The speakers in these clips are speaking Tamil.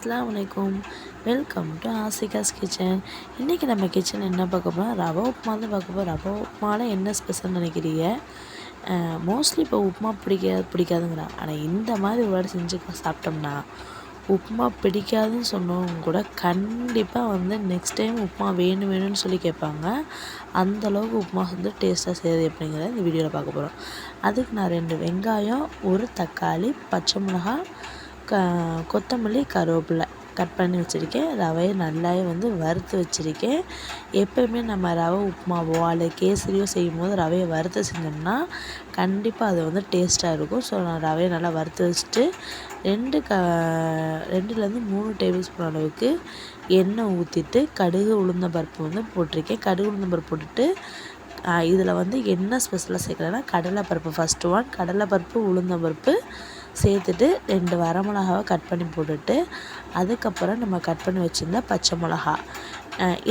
அஸ்லாம் வலைக்கும் வெல்கம் டு ஆசிகாஸ் கிச்சன். இன்றைக்கி நம்ம கிச்சன் என்ன பார்க்க போகிறோம் ரவா உப்புமா தான் பார்க்க போகிறோம் ரவா உப்புமாவில் என்ன ஸ்பெஷல் நினைக்கிறீங்க? மோஸ்ட்லி இப்போ உப்புமா பிடிக்காது பிடிக்காதுங்கிறான் ஆனால் இந்த மாதிரி ஒரு வாட்டி செஞ்சு சாப்பிட்டோம்னா உப்புமா பிடிக்காதுன்னு சொன்னவங்க கூட கண்டிப்பாக வந்து நெக்ஸ்ட் டைம் உப்புமா வேணும் வேணும்னு சொல்லி கேட்பாங்க. அந்தளவுக்கு உப்புமா வந்து டேஸ்ட்டாக செய்யுது அப்படிங்கிறத இந்த வீடியோவில் பார்க்க போகிறோம் அதுக்கு நான் ரெண்டு வெங்காயம் ஒரு தக்காளி பச்சை மிளகாய் க கொத்தமல்லி கருவேப்பிலை கட் பண்ணி வச்சுருக்கேன். ரவையை நல்லாவே வந்து வறுத்து வச்சுருக்கேன். எப்போயுமே நம்ம ரவை உப்புமாவோ அல்லது கேசரியோ செய்யும்போது ரவையை வறுத்து செஞ்சோம்னா கண்டிப்பாக அது வந்து டேஸ்ட்டாக இருக்கும். ஸோ நான் ரவையை நல்லா வறுத்து வச்சுட்டு ரெண்டு க ரெண்டுலேருந்து மூணு டேபிள் ஸ்பூன் அளவுக்கு எண்ணெய் ஊற்றிட்டு கடுகு உளுந்த பருப்பு வந்து போட்டிருக்கேன். கடுகு உளுந்த பருப்பு போட்டுட்டு இதில் வந்து என்ன ஸ்பெஷலாக சேர்க்குறேன்னா கடலைப்பருப்பு ஃபஸ்ட்டு ஒன் கடலைப்பருப்பு உளுந்தம்பருப்பு சேர்த்துட்டு ரெண்டு வரமிளகாவை கட் பண்ணி போட்டுட்டு அதுக்கப்புறம் நம்ம கட் பண்ணி வச்சுருந்த பச்சை மிளகா.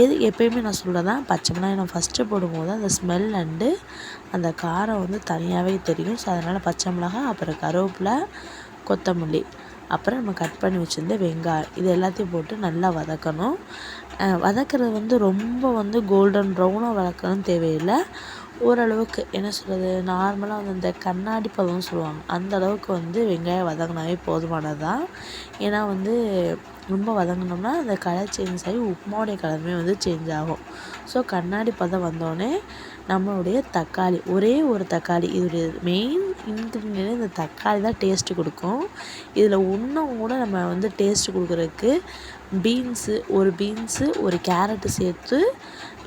எது எப்பயுமே நான் சொல்கிறதான் பச்சை மிளகாய் நான் ஃபஸ்ட்டு போடும்போது அந்த ஸ்மெல் அண்டு அந்த காரம் வந்து தனியாகவே தெரியும். ஸோ அதனால் பச்சை மிளகா அப்புறம் கருவேப்பிலை கொத்தமல்லி. அப்புறம் நம்ம கட் பண்ணி வச்சுருந்த வெங்காயம் இது எல்லாத்தையும் போட்டு நல்லா வதக்கணும். வதக்கிறது வந்து ரொம்ப வந்து கோல்டன் ப்ரௌனாக வதக்கணும்னு தேவையில்லை. ஓரளவுக்கு என்ன சொல்கிறது நார்மலாக வந்து இந்த கண்ணாடி பதம்னு சொல்லுவாங்க. அந்த அளவுக்கு வந்து வெங்காயம் வதங்கினாவே போதுமானது தான் ஏன்னா வந்து ரொம்ப வதங்கினோம்னா அந்த கலர் சேஞ்ச் ஆகி உப்புமாவுடைய கலருமே வந்து சேஞ்ச் ஆகும். ஸோ கண்ணாடி பதம் வந்தோடனே நம்மளுடைய தக்காளி ஒரே ஒரு தக்காளி இதோடைய மெயின் இன்க்ரீடியன்ட் இந்த தக்காளி தான் டேஸ்ட்டு கொடுக்கும். இதில் இன்னும் கூட நம்ம வந்து டேஸ்ட்டு கொடுக்குறதுக்கு பீன்ஸு ஒரு பீன்ஸு ஒரு கேரட்டு சேர்த்து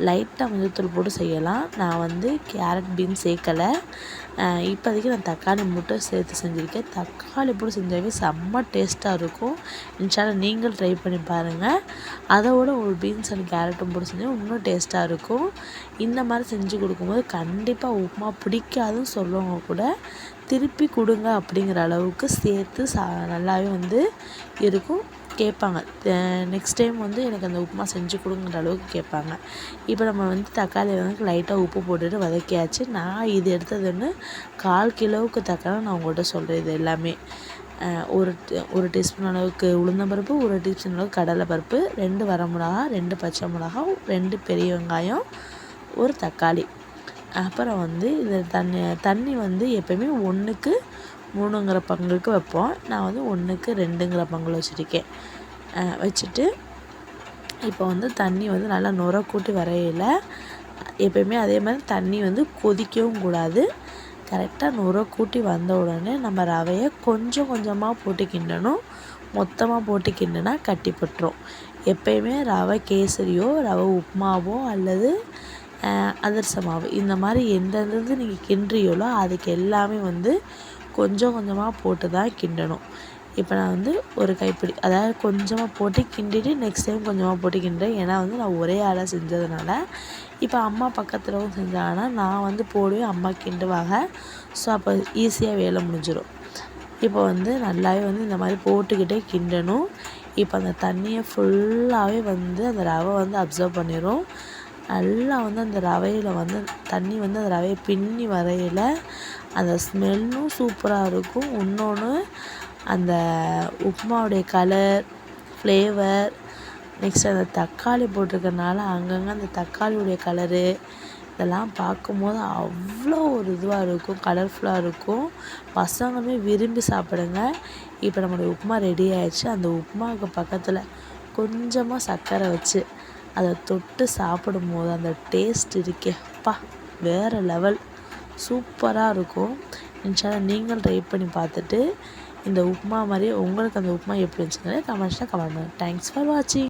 லைட்டாக மஞ்சத்தூள் போட்டு செய்யலாம். நான் வந்து கேரட் பீன்ஸ் சேர்க்கலை. இப்போதைக்கு நான் தக்காளி மட்டும் சேர்த்து செஞ்சுருக்கேன். தக்காளி போட்டு செஞ்சாவே செம்ம டேஸ்ட்டாக இருக்கும். இன்ஷால நீங்கள் ட்ரை பண்ணி பாருங்கள் அதோட ஒரு பீன்ஸ் அண்ட் கேரட்டும் போட்டு செஞ்சால் இன்னும் டேஸ்ட்டாக இருக்கும். இந்த மாதிரி செஞ்சு கொடுக்கும்போது கண்டிப்பாக உப்புமா பிடிக்காதுன்னு சொல்லுவவங்க கூட. திருப்பி கொடுங்க அப்படிங்கிற அளவுக்கு சேர்த்து சா நல்லாவே வந்து இருக்கும். கேட்பாங்க. நெக்ஸ்ட் டைம் வந்து எனக்கு அந்த உப்புமா செஞ்சு கொடுங்கிற அளவுக்கு கேட்பாங்க. இப்போ நம்ம வந்து தக்காளி வந்து லைட்டாக உப்பு போட்டுட்டு வதக்கியாச்சு. நான் இது எடுத்தது ஒன்று கால் கிலோவுக்கு தக்காளி நான் உங்கள்கிட்ட சொல்கிறேன் இது எல்லாமே. ஒரு ஒரு டீஸ்பூன் அளவுக்கு உளுந்தம்பருப்பு ஒரு டீஸ்பூன் அளவுக்கு கடலை பருப்பு ரெண்டு வரமிளகா ரெண்டு பச்சை மிளகா ரெண்டு பெரிய வெங்காயம் ஒரு தக்காளி. அப்புறம் வந்து இந்த தண்ணி தண்ணி வந்து எப்போயுமே ஒன்றுக்கு மூணுங்கிற பங்குக்கு வைப்போம். நான் வந்து ஒன்றுக்கு ரெண்டுங்கிற பங்கில் வச்சுருக்கேன். வச்சுட்டு இப்போ வந்து தண்ணி வந்து நல்லா நுர கூட்டி வரையில். எப்போயுமே அதே மாதிரி தண்ணி வந்து கொதிக்கவும் கூடாது. கரெக்டாக நுர கூட்டி வந்த உடனே நம்ம ரவையை கொஞ்சம் கொஞ்சமாக போட்டு கிண்டணும். மொத்தமாக போட்டு கிண்டுனா கட்டிப்பட்டுரும் எப்பயுமே ரவை கேசரியோ ரவை உப்புமாவோ அல்லது அதிரசமாவோ இந்த மாதிரி எந்தெந்த நீங்கள் கிண்டுறீங்களோ அதுக்கு எல்லாமே வந்து கொஞ்சம் கொஞ்சமாக போட்டு தான் கிண்டணும். இப்போ நான் வந்து ஒரு கைப்பிடி அதாவது கொஞ்சமாக போட்டு கிண்டிட்டு நெக்ஸ்ட் டைம் கொஞ்சமாக போட்டு கிண்டுறேன். ஏன்னா வந்து நான் ஒரே ஆளாக செஞ்சதுனால இப்போ அம்மா பக்கத்துலவும் செஞ்சாங்கன்னா நான் வந்து போடுவேன் அம்மா கிண்டுவாங்க. ஸோ அப்போ ஈஸியாக வேலை முடிஞ்சிடும் இப்போ வந்து நல்லாவே வந்து இந்த மாதிரி போட்டுக்கிட்டே கிண்டணும். இப்போ அந்த தண்ணியை ஃபுல்லாகவே வந்து அந்த ரவை வந்து அப்சர்வ் பண்ணிடும் நல்லா வந்து அந்த ரவையில் வந்து தண்ணி வந்து அந்த ரவையை பின்னி வரையில் அந்த ஸ்மெல்லும் சூப்பராக இருக்கும். இன்னொன்று அந்த உப்புமாவுடைய கலர் ஃப்ளேவர் நெக்ஸ்ட் அந்த தக்காளி போட்டிருக்கறனால அங்கங்கே அந்த தக்காளியுடைய கலரு இதெல்லாம் பார்க்கும்போது அவ்வளோ ஒரு இதுவாக இருக்கும் கலர்ஃபுல்லாக இருக்கும். பசங்களுமே விரும்பி சாப்பிடுங்க. இப்போ நம்மளுடைய உப்புமா ரெடி ஆயிடுச்சு. அந்த உப்புமாவுக்கு பக்கத்தில் கொஞ்சமாக சர்க்கரை வச்சு அதை தொட்டு சாப்பிடும்போது அந்த டேஸ்ட் இருக்கே. அப்பா வேறு லெவல் சூப்பராக இருக்கும். இன்ஷால்லா நீங்கள் ட்ரை பண்ணி பார்த்துட்டு இந்த உப்புமா மாதிரியே உங்களுக்கு அந்த உப்புமா எப்படி இருந்துச்சுன்னு கமெண்ட்ஸில் கமெண்ட் பண்ணுங்கள் தேங்க்ஸ் ஃபார் வாட்சிங்